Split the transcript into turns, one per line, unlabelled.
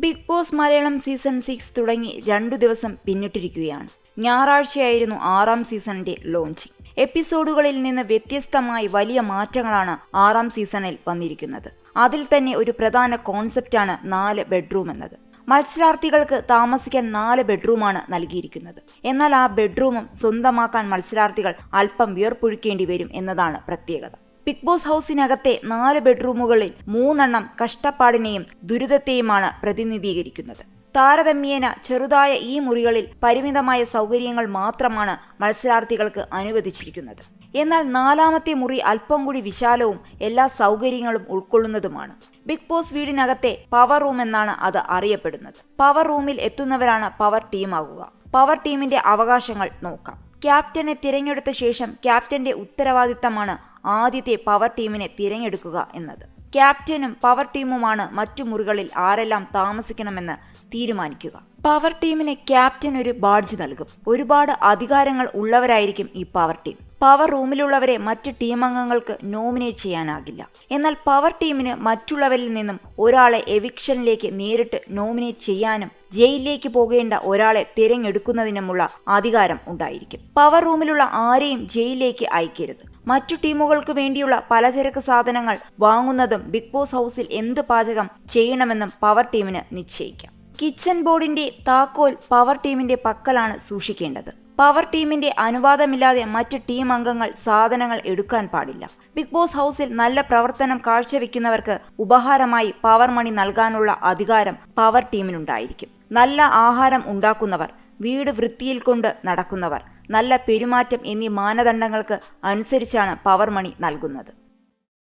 Bigg Boss Malayalam season six തുടങ്ങി രണ്ടു ദിവസം പിന്നിട്ടിരിക്കുകയാണ്. ഞായറാഴ്ചയായിരുന്നു ആറാം സീസണിന്റെ ലോഞ്ചിങ്. എപ്പിസോഡുകളിൽ നിന്ന് വ്യത്യസ്തമായി വലിയ മാറ്റങ്ങളാണ് ആറാം സീസണിൽ വന്നിരിക്കുന്നത്. അതിൽ തന്നെ ഒരു പ്രധാന കോൺസെപ്റ്റാണ് നാല് ബെഡ്റൂം എന്നത്. മത്സരാർത്ഥികൾക്ക് താമസിക്കാൻ നാല് ബെഡ്റൂമാണ് നൽകിയിരിക്കുന്നത്. എന്നാൽ ആ ബെഡ്റൂമും സ്വന്തമാക്കാൻ മത്സരാർത്ഥികൾ അല്പം വിയർപ്പൊഴുക്കേണ്ടി വരും എന്നതാണ് പ്രത്യേകത. ബിഗ് ബോസ് ഹൗസിനകത്തെ നാല് ബെഡ്റൂമുകളിൽ മൂന്നെണ്ണം കഷ്ടപ്പാടിനെയും ദുരിതത്തെയുമാണ് പ്രതിനിധീകരിക്കുന്നത്. താരതമ്യേന ചെറുതായ ഈ മുറികളിൽ പരിമിതമായ സൗകര്യങ്ങൾ മാത്രമാണ് മത്സരാർത്ഥികൾക്ക് അനുവദിച്ചിരിക്കുന്നത്. എന്നാൽ നാലാമത്തെ മുറി അല്പം കൂടി വിശാലവും എല്ലാ സൗകര്യങ്ങളും ഉൾക്കൊള്ളുന്നതുമാണ്. ബിഗ് ബോസ് വീടിനകത്തെ പവർ റൂം എന്നാണ് അത് അറിയപ്പെടുന്നത്. പവർ റൂമിൽ എത്തുന്നവരാണ് പവർ ടീമാകുക. പവർ ടീമിന്റെ അവകാശങ്ങൾ നോക്കാം. ക്യാപ്റ്റനെ തിരഞ്ഞെടുത്ത ശേഷം ക്യാപ്റ്റന്റെ ഉത്തരവാദിത്തമാണ് ആദ്യത്തെ പവർ ടീമിനെ തിരഞ്ഞെടുക്കുക എന്നത്. ക്യാപ്റ്റനും പവർ ടീമുമാണ് മറ്റു മുറികളിൽ ആരെല്ലാം താമസിക്കണമെന്ന് തീരുമാനിക്കുക. പവർ ടീമിന് ക്യാപ്റ്റൻ ഒരു ബാഡ്ജ് നൽകും. ഒരുപാട് അധികാരങ്ങൾ ഉള്ളവരായിരിക്കും ഈ പവർ ടീം പവർ റൂമിലുള്ളവരെ മറ്റ് ടീം അംഗങ്ങൾക്ക് നോമിനേറ്റ് ചെയ്യാനാകില്ല. എന്നാൽ പവർ ടീമിന് മറ്റുള്ളവരിൽ നിന്നും ഒരാളെ എവിക്ഷനിലേക്ക് നേരിട്ട് നോമിനേറ്റ് ചെയ്യാനും ജയിലിലേക്ക് പോകേണ്ട ഒരാളെ തിരഞ്ഞെടുക്കുന്നതിനുമുള്ള അധികാരം ഉണ്ടായിരിക്കും. പവർ റൂമിലുള്ള ആരെയും ജയിലിലേക്ക് അയക്കരുത്. മറ്റു ടീമുകൾക്ക് വേണ്ടിയുള്ള പലചരക്ക് സാധനങ്ങൾ വാങ്ങുന്നതും ബിഗ് ബോസ് ഹൗസിൽ എന്ത് പാചകം ചെയ്യണമെന്നും പവർ ടീമിന് നിശ്ചയിക്കാം. കിച്ചൺ ബോർഡിന്റെ താക്കോൽ പവർ ടീമിന്റെ പക്കലാണ് സൂക്ഷിക്കേണ്ടത്. പവർ ടീമിന്റെ അനുവാദമില്ലാതെ മറ്റ് ടീം അംഗങ്ങൾ സാധനങ്ങൾ എടുക്കാൻ പാടില്ല. ബിഗ് ബോസ് ഹൗസിൽ നല്ല പ്രവർത്തനം കാഴ്ചവെക്കുന്നവർക്ക് ഉപഹാരമായി പവർ മണി നൽകാനുള്ള അധികാരം പവർ ടീമിനുണ്ടായിരിക്കും. നല്ല ആഹാരം ഉണ്ടാക്കുന്നവർ വീട് വൃത്തിയിൽ കൊണ്ട് നടക്കുന്നവർ നല്ല പെരുമാറ്റം എന്നീ മാനദണ്ഡങ്ങൾക്ക് അനുസരിച്ചാണ് പവർ മണി നൽകുന്നത്.